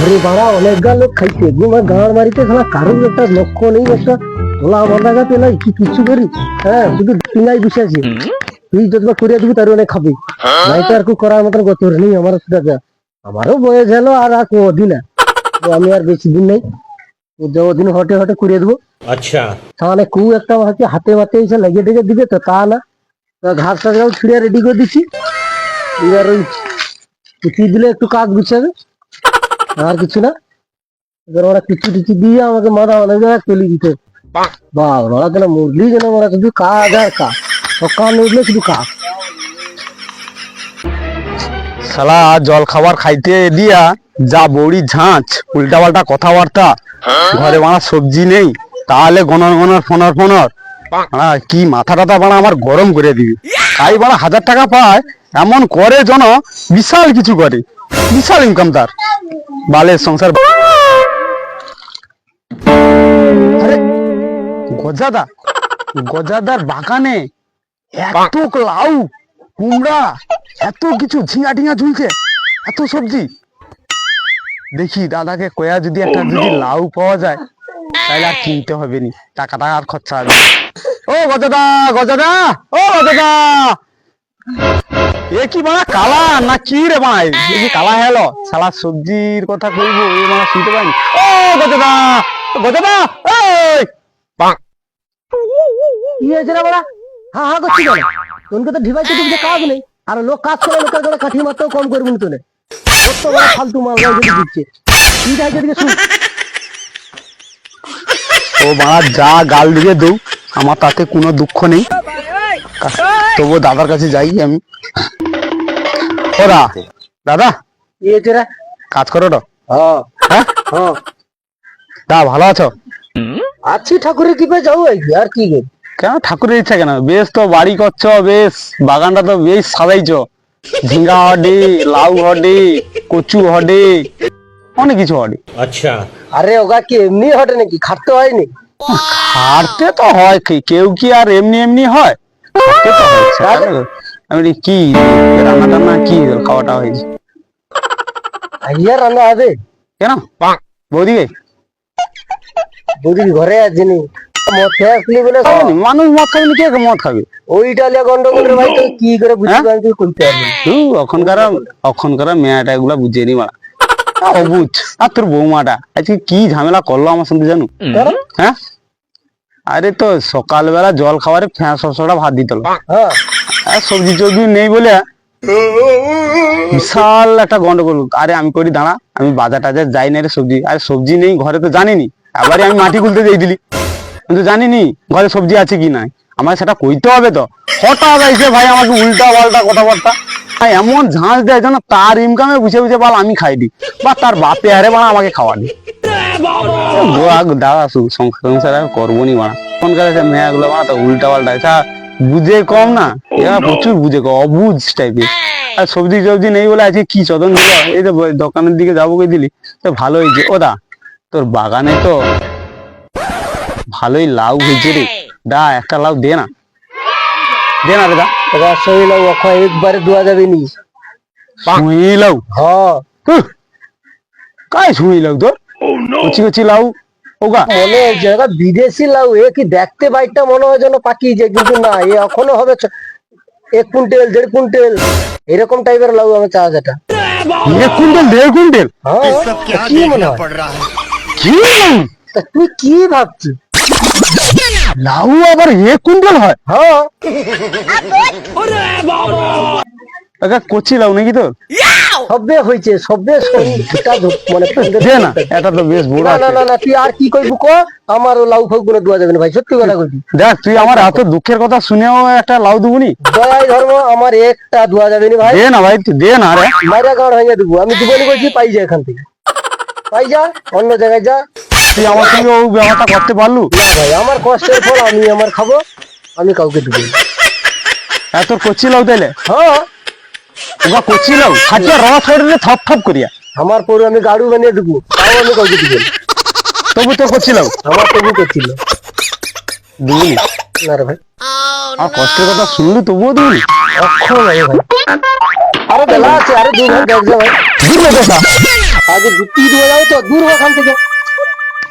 ঘরে বাড়া অনেক গা লোক খাইছে। গুমা গাঁড় মারিতে শালা কারণ একটা লক্ষ্য নেই একটা। তোলা বাঁধা গা পেলাই কি কিছু করি? হ্যাঁ শুধু টিঙাই বসে তুই তুই বা করিয়া দিবি তারও অনেক খাবি। হ্যাঁ? নাই তো আর কেউ করার মতন গতর নেই আমার সেটা আমারও বয়ে হলো আর আর কদিন আমি আর বেশি দিন নেই। যতদিন হটে হটে করিয়ে দেবো। আচ্ছা। তাহলে কু একটা হাতে হাতে মাতে এসে লেগে টেগে দিবে তো তা না। ঘাস টাস ছিঁড়ে রেডি করে দিছি। এবার ওই দিলে একটু কাক গুছাবে। আর কিছু না। এবার ওরা কিছু টিচি দিয়ে আমাকে মাথা অনেক জায়গায় চলে দিতে। বা ওরা কেন যেন ওরা শুধু কাজ আর কাজ সকাল উঠলে শুধু কাজ শালা জল খাবার খাইতে দিয়া যা বড়ি ঝাঁচ উল্টা পাল্টা কথাবার্তা। ঘরে বানা সবজি নেই তাহলে গনর গনর ফনর ফনর। কি মাথা টাথা বানা আমার গরম করে দিবি। তাই বাড়া হাজার টাকা পায় এমন করে জন বিশাল কিছু করে। বিশাল ইনকাম তার। বালের সংসার গজাদা, গজাদার বাগানে এত লাউ, কুমড়া, এত কিছু ঝিঙা টিঙা ঝুলছে, এত সবজি। দেখি দাদাকে কয়া যদি একটা যদি লাউ পাওয়া যায়, তাহলে আর কিনতে হবে নি, টাকাটা আর খরচা হবে ও গজাদা গজাদা, ও গজাদা! এ কি বাড়া কালা না কি রে ভাই এ কি কালা হেলো সালা সবজির কথা কইবো এ মানে শুনতে পাইনি। ও গজাদা গজাদা ওই পাক কি হয়েছে রে বড়া হা হা করছি কেন? তোনকে তো ঢিবাইতে ঢুকতে কাজ নেই। আর লোক কাজ করে লোকের করে কাঠি মারতেও কম করবি না তোনে। কত বড় ফালতু মাল যদি দিচ্ছে। কি যাই যেদিকে শুন। ও বাড়া যা গাল দিয়ে দৌ। আমার তাতে কোনো দুঃখ নেই। তবুও দাদার কাছে যাই আমি। ওরা দাদা? ইয়ে তোরা কাজ করো না হ্যাঁ? দা ভালো আছো? আছি ঠাকুরের কৃপায় যাও আর কি কেন ঠাকুরের ইচ্ছা কেন? বেশ তো বাড়ি করছ বেশ। বাগানটা তো বেশ সাজাইছো। ঝিঙ্গা হডি লাউ হডি কচু হডি অনেক কিছু হডি আচ্ছা। আরে ওগা কি এমনি হটে নাকি? খাটতে হয়নি? খাটতে তো হয় কেউ কি আর এমনি এমনি হয়? হয় আমি বলি, কি? রান্না টান্না কি? খাওয়াটা হয়েছে আইয়া রান্না হবে? কেন? বৌদিকে বুড়ি ঘরে আছিনি মদ খেয়ে আসলি বলে মানুষ মদ খাবে কে মদ খাবে? ওইটা লিয়ে গন্ডগোল রে ভাই তো কি করে বুঝতে হ্যাঁ? পারবি করতে পারবি? অখনকার অখনকার মেয়াটা এগুলা বুঝে নি মারা। অবুঝ। আর তোর বৌমাটা আজকে কি ঝামেলা করল আমার সঙ্গে জানো? হ্যাঁ? আরে তো সকালবেলা জল খাবারে ফ্যাঁ সবসটা ভাত দিত হ্যাঁ। আর সবজি টবজি নেই বলে বিশাল একটা গন্ডগোল। আরে আমি করি দাঁড়া, আমি বাজার টাজার যাই না রে সবজি। আরে সবজি নেই, ঘরে তো জানিনি। এবারে আমি মাটি খুলতে দিয়ে দিলি। কিন্তু জানিনি ঘরে সবজি আছে কি নাই। আমার সেটা কইতে হবে তো। হঠাৎ এসে ভাই আমাকে উল্টা পাল্টা কথাবার্তা এমন ঝাঁজ দেয় যেন তার ইনকামে বুঝে বুঝে বল আমি খাই দি বা তার বাপে আরে বানা আমাকে খাওয়ানি। দাদা সংসার করব নি বানা এখনকার সে মেয়াগুলো বানা তো উল্টা পাল্টা এটা বুঝে কম না? এরা প্রচুর বুঝে কম অবুঝ টাইপের আর সবজি টবজি নেই বলে আজকে কি চদন দিল এই তো দোকানের দিকে যাব কই দিলি। তো ভালো হয়েছে। ও দা তোর বাগানে তো ভালোই লাউ হয়েছে রে। দা একটা লাউ দে না। দে না রে দা। এবার শরীর ওখানে একবারে দেওয়া যাবে নি। ছুঁই লাউ? হ্যাঁ হুহ, কাই ছুঁই লাউ তোর? কচি কচি লাউ। ওগা। মনে হয়েছে এবার বিদেশি লাউ এ কি দেখতে বাইকটা মনে হয় যেন পাকিয়েছে কিন্তু না এ এখনও হবে এক কুইন্টেল দেড় কুইন্টেল। এরকম টাইপের লাউ আমি চাষ এটা এক কুইন্টাল দেড় কুইন্টাল? হ্যাঁ তা কি মনে হয়? কি তা তুই কি ভাবছিস? লাউ আবার এক কুইন্টাল হয়? হ্যাঁ। একা কচি লাউ নাকি তোর? সবে হয়েছে সবে মানে দে না এটা তো বেশ বড় না না না তুই আর কি করবি ক? আমার লাউ ফাউ গুলো দেওয়া যাবে না ভাই সত্যি কথা কইবি। দেখ তুই আমার এত দুঃখের কথা শুনেও একটা লাউ দেবুনি দয়াই ধর্ম আমার একটা দেওয়া যাবে না ভাই। দে না ভাই তুই দে না রে মাইরা গাঁড় হয়ে দেবো। আমি দুবলি বলছি পাই যা এখান থেকে। পাই যা অন্য জায়গায় যা। তুই আমার সঙ্গে ও ব্যবহারটা করতে পারলু? না ভাই আমার কষ্টের ফল আমি আমার খাব আমি কাউকে দেবো না। এত লাউ তাইলে? হ্যাঁ। ওগা কচি লাউ খাটিয়া রস ফেটে থপ থপ করিয়া। আমার পরে আমি গাড়ু বানিয়ে দেবো তাও আমি কাউকে দিব। তবু তোর কচি লাউ আমার তবু করছিল দিবি না রে ভাই। আর কষ্টের কথা শুনলু তবুও দিবি অক্ষর ভাই ভাই। আরও বেলা আছে আরও দু ঘণ্টা একদম ভাই। দিবে দেখা। আগে ঢুকিয়ে দেওয়া যাবে তো দূর ওখান থেকে।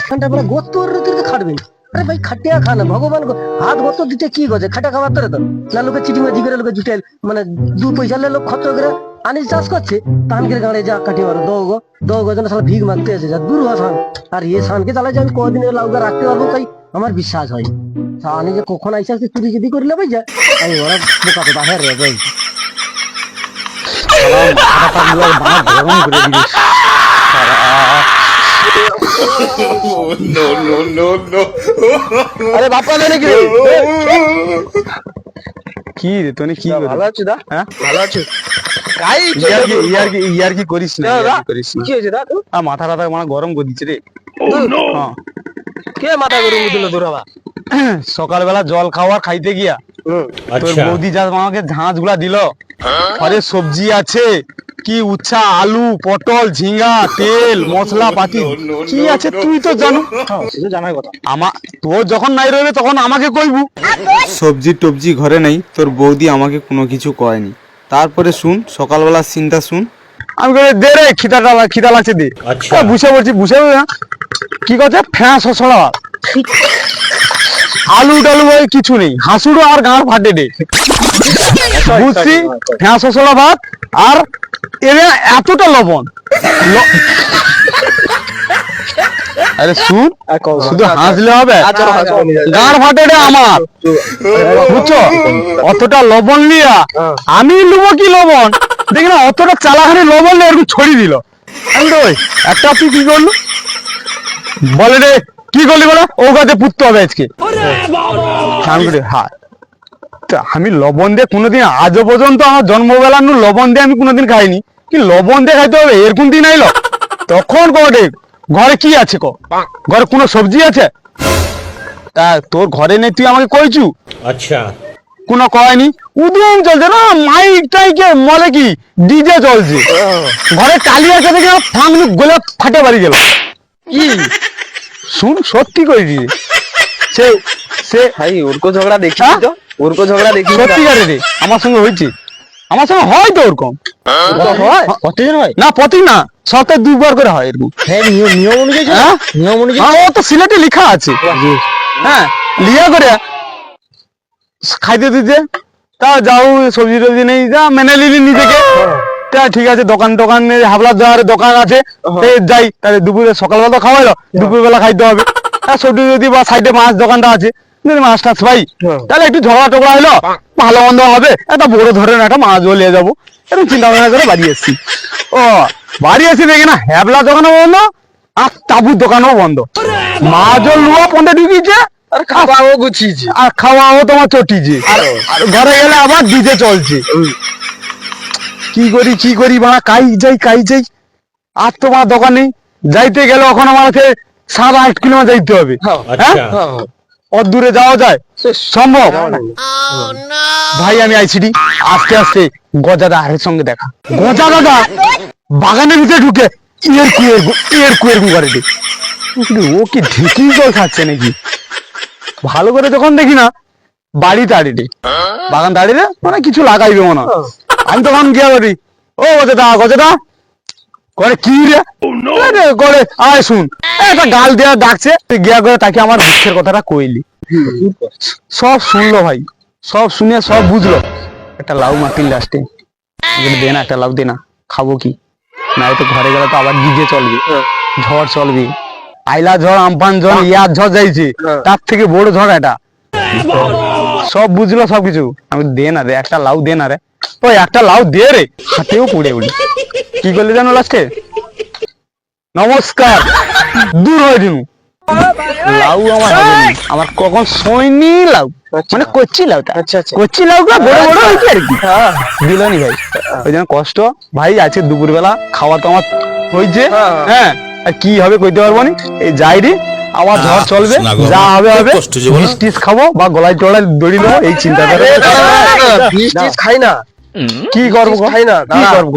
এখানটা মানে গোতর দিতে খাটবেন। আরে ভাই খাটিয়া খা না ভগবান হাত গোতর দিতে কি গছে খাটা খাবার তোরে তো না লোকে চিঠি মাঝি করে লোকে জুটেল মানে দু পয়সা লে লোক খরচ করে আনিস চাষ করছে তান করে গাড়ে যা কাটি মারো দো গো দো গো যেন সালা ভিগ মাগতে আছে যা দূর হওয়া সান আর ইয়ে সানকে চালাই যে আমি কদিন লাউগা রাখতে পারব তাই আমার বিশ্বাস হয় সানি যে কখন আইসা আসছে চুরি যদি করে লেবে যায় আমি ওরা বোকা তো বাহির রে ভাই গরম করে দিলিস no, no, no, no. আরে বাপ্পা ধরে কি কি রে তোনে কি ভালো আছো দা? হ্যাঁ? ভালো আছো। মানে গরম করে রে। হ্যাঁ। মাথা গরম সকালবেলা জল খাওয়া খাইতে গিয়া। তোর আচ্ছা। বৌদি যা আমাকে ঝাঁজগুলা দিল হ্যাঁ? সবজি আছে। কি উচ্ছা আলু পটল ঝিঙ্গা তেল মশলা পাতি কি আছে তুই তো জানো। জানার কথা। আমা তোর যখন নাই রইবে তখন আমাকে কইবু। সবজি টবজি ঘরে নেই তোর বৌদি আমাকে কোনো কিছু কয়নি। তারপরে শুন সকালবেলা সিনটা শুন। আমি কই দে রে খিদাটা খিদা লাগছে দে। আচ্ছা। বুঝে বলছি বুঝে না। কি কথা ফ্যাঁ শসড়া আলু টালু ওই কিছু নেই হাসুড়ো আর গাঁড় ফাটে দে। বুঝছি? ফ্যাঁ শসড়া ভাত আর এর এতটা লবণ। আরে শুন শুধু হাসলে হবে? গাঁড় ফাটে রে আমার। বুঝছ? অতটা লবণ লিয়া আমি লুবো কি লবণ? দেখি না অতটা চালাখানি লবণ নিয়ে এরকম ছড়িয়ে দিল। আমি তো একটা তুই কি করলু? বলে রে কি করলি বলে? ও গাছে পুততে হবে আজকে। হ্যাঁ আমি লবণ দিয়ে কোনোদিন আজও পর্যন্ত আমার জন্মবেলার নু লবণ দিয়ে আমি কোনোদিন খাইনি। কি লবণ দিয়ে খাইতে হবে? এরকম দিন আইল। তখন কোটে ঘরে কি আছে ক ঘরে কোনো সবজি আছে? তা তোর ঘরে নেই তুই আমাকে কইছু? আচ্ছা। কোন কয়নি? উদিন চলছে না মাইক টাইকে মলে কি? ডিজে চলছে ঘরে টালি আছে দেখে ফাংলু গলে ফাটে বাড়ি গেল। কি? শুন সত্যি কই দিয়ে সে সে ভাই ওর ঝগড়া দেখি হ্যাঁ? তো। ওরকো ঝগড়া দেখি সত্যিকারে রে। আমার সঙ্গে হয়েছে। আমার সঙ্গে হয় তো ওরকম। হয়? কতজন হয়? না প্রতি না। সপ্তাহে দুবার করে হয় এরকম। হ্যাঁ নিয়ম অনুযায়ী হ্যাঁ? নিয়ম অনুযায়ী হ্যাঁ ও তো সিলেটে লেখা আছে। হ্যাঁ লিয়া করে। খাইতে দিতে। তা যাও সবজি টবজি নেই যা মেনে নিলি নিজেকে। তা ঠিক আছে দোকান টোকান হাবলার যাওয়ার দোকান আছে। যাই তাহলে দুপুরে সকালবেলা তো খাওয়াইলো দুপুরবেলা খাইতে হবে। সবজি যদি বা সাইডে মাছ দোকানটা আছে মাছ টাছ পাই তাহলে একটু ভালো হবে। একটা বড় একটা মাছ নিয়ে যাব। চিন্তা ভাবনা করে বাড়ি ও বাড়ি হ্যাবলা দোকানও বন্ধ আর দোকানও বন্ধ। আর খাওয়াও তোমার চটিছে আর ঘরে গেলে আবার চলছে। কি করি কি করি বাড়া কাই যাই কাই যাই। আর তোমার দোকানে যাইতে গেলে ওখানে আমাকে সাত আট কিলো যাইতে হবে। হ্যাঁ।, হ্যাঁ? অত দূরে যাওয়া যায়। সম্ভব ভাই আমি আইছিডি আস্তে আস্তে গজা দাহের সঙ্গে দেখা। গজা দাদা বাগানের ভিতরে ঢুকে ইয়ের কুয়ের ইয়ের কুয়ের করে দে। ও কি ঢেকি জল খাচ্ছে নাকি? ভালো করে যখন দেখি না বাড়ি দাঁড়িয়ে বাগান দাঁড়িয়ে মানে কিছু লাগাইবে মনে হয়। আমি তখন গিয়া বলি ও গজেদা গজেদা করে কি রে? করে আয় শুন। একটা গাল দেওয়া ডাকছে তুই গিয়া করে তাকে আমার দুঃখের কথাটা কইলি। সব শুনলো ভাই সব শুনে সব বুঝলো। একটা লাউ মাতিল লাস্টে দে না একটা লাউ দে না খাব কি? না তো ঘরে গেলে তো আবার ডিজে চলবে ঝড় চলবে। আইলা ঝড় আমফান ঝড় ইয়ার ঝড় যাইছে। তার থেকে বড় ঝড় এটা। সব বুঝলো সবকিছু। আমি দে না রে একটা লাউ দে না রে। ওই একটা লাউ দে রে। হাতেও পুড়ে উঠি কি করলি জানো লাস্টে? নমস্কার। দূর হয়ে দিনু। লাউ আমার হবে আমার কখন সৈনি লাউ। মানে কচ্ছি লাউটা। আচ্ছা, আচ্ছা। কচ্ছি লাউটা বড় বড় হয়েছে আর কি। দিল নি ভাই। ওই জন্য কষ্ট। ভাই আছে দুপুরবেলা খাওয়া তো আমার হয়েছে। হ্যাঁ। আর কি হবে কইতে পারব নি? এই যাই রে। আমার ঝড় চলবে। যা হবে হবে। কষ্ট যে বলো। বিষ টিস খাব বা গলায় টলায় দড়ি নেব এই চিন্তা করে। বিষ টিস খাই না। কি করব খাই না, কি করব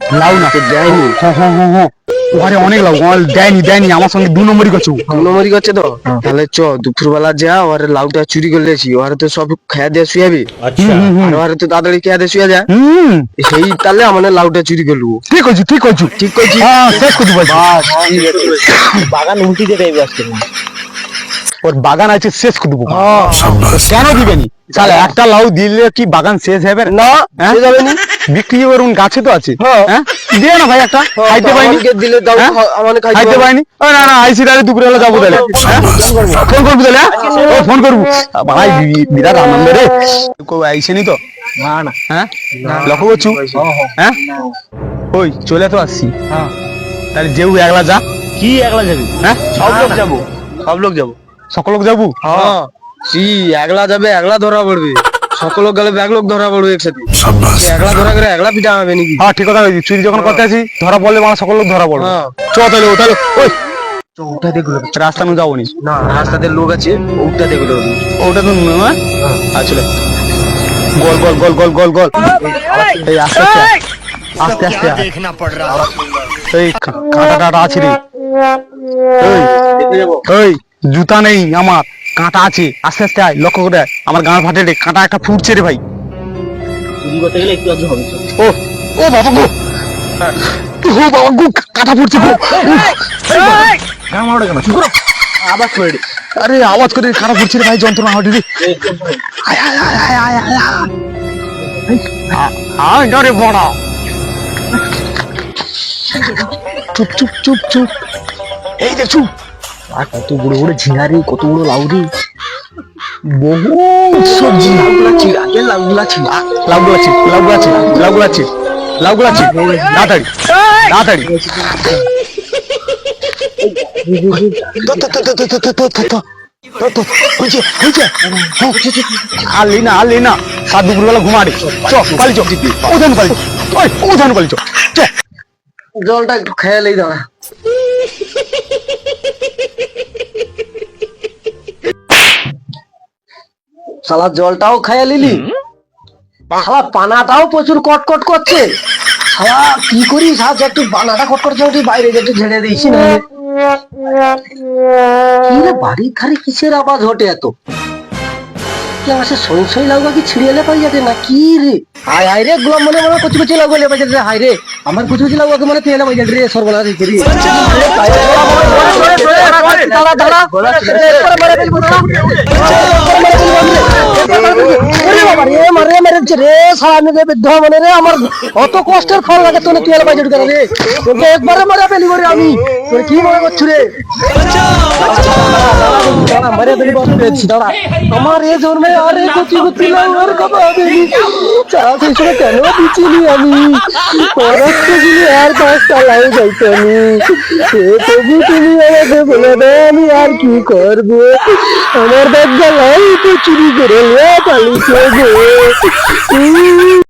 লাউ না। দেয়নি। হ্যাঁ হ্যাঁ হ্যাঁ হ্যাঁ ওরে অনেক লাউ। আমার দেয়নি দেয়নি। আমার সঙ্গে দু নম্বরই করছ। দু নম্বরই করছে তো? তাহলে চ দুপুরবেলা যা ওরে লাউটা চুরি করে লেছি ওরে তো সব খেয়া দিয়ে শুয়াবি আর ওরে তো তাড়াতাড়ি খেয়া দিয়ে শুয়ে যায় হুম। সেই তাহলে আমাদের লাউটা চুরি করলু ঠিক ঠিক করছি। ঠিক হ্যাঁ শেষ করছি বলছি বাগান উল্টি দিয়ে দেবে আজকে। ওর বাগান আছে শেষ করে দেবো। কেন দিবেনি তাহলে একটা লাউ দিলে কি বাগান শেষ হবে? না হ্যাঁ? শেষ হবে নি? বিক্রি করুন গাছে তো আছে। হ্যাঁ। হ্যাঁ? দিয়ে না ভাই একটা খাইতে পাইনি দিলে দাও হ্যাঁ? আমাকে খাইতে পাইনি ও না না আইসি তাহলে যাব তাহলে। হ্যাঁ? ফোন করবি তাহলে হ্যাঁ? ও ফোন করব। ভাই বিরাট আনন্দ রে। কেউ আইসেনি তো? না না। হ্যাঁ? লক্ষ্য করছু? হ্যাঁ? ওই চলে তো আসছি। তাহলে যেউ একলা যা। কি একলা যাবি? হ্যাঁ? সব লোক যাব। সব লোক যাব। সকল লোক যাব? হ্যাঁ। একলা যাবে একলা ধরা পড়বে। সকল লোক গেলে ব্যাগ লোক ধরা পড়বে একসাথে। একলা ধরা করে একলা পিঠা হবে নাকি? হ্যাঁ ঠিক কথা বলছি চুরি যখন করতে আসি ধরা পড়লে মানে সকল লোক ধরা পড়বে। হ্যাঁ। চ তাহলে ও তাহলে ওই। ওটা দেখল রাস্তা নু যাব না। রাস্তাতে লোক আছে ওটা দেখল ওটা তো হ্যাঁ। আসলে গোল গোল গোল গোল গোল গোল। এই আস্তে আস্তে। আস্তে আস্তে আয়। এই আছে রে। এই জুতা নেই আমার। কাঁটা আছে আস্তে আস্তে আয় লক্ষ্য করে আয়। আমার গাঁ ফাটে রে কাঁটা একটা ফুটছে রে ভাই। চুরি করতে গেলে একটু আধটু হবে ও ও বাবা গো! ও বাবা গো কাঁটা ফুটছে গো! গান মারো কেন? চুপ করো। আবার করে দে। আরে আওয়াজ করে কাঁটা ফুটছে রে ভাই যন্ত্রণা হটে রে। আয় আয় আয় আয় আয় আয় আয়। আয় আয় রে বড়া চুপ চুপ চুপ চুপ। এই দে চুপ। আর কত বড় বড় ঝিঙারি কত বড় লাউরি বহু সবজি লাউগুলা লাউগুলা লাউগুলা লাউগুলা লাউগুলা চ চক পালি পালি জলটা খেয়ালেই দাঁড়া শালা জলটাও খাইয়া লিলি শালা পানাটাও প্রচুর কটকট করছে। শালা কি করিস আজ একটু বানাটা কট করছে বাইরে গিয়ে একটু ঝেড়ে দিয়েছি না বাড়ির ধারে কিসের আওয়াজ হটে এত? কি আমার সে সই সই লাগবা কি ছিড়িয়ে এলে পাই যাতে না কি রে হায় হায় রে গোলাম মনে মনে কচি কচি লাগবে লেপাই যাতে হায় রে আমার কচি কচি লাগবা মনে পেয়ে পাই যাতে রে সর্বনা রে দাঁড়া মানে আমার অত কষ্টের ফল লাগে তোনে তুই বাজে ঢুকে রে একবারে মারা করে আমি তোর কি মনে রে? আমার এ জন্মে আরে কুচি কুচি লাউর চাষ হিসেবে কেন দিছিলি আমি? পরস্ত গিয়ে আর পাঁচটা লাউ যাইতো আমি সে তবু তুমি আমাকে বলে আমি আর কি করব? আমার বাচ্চা লাই তো চুরি করে লিয়া পালিছে গো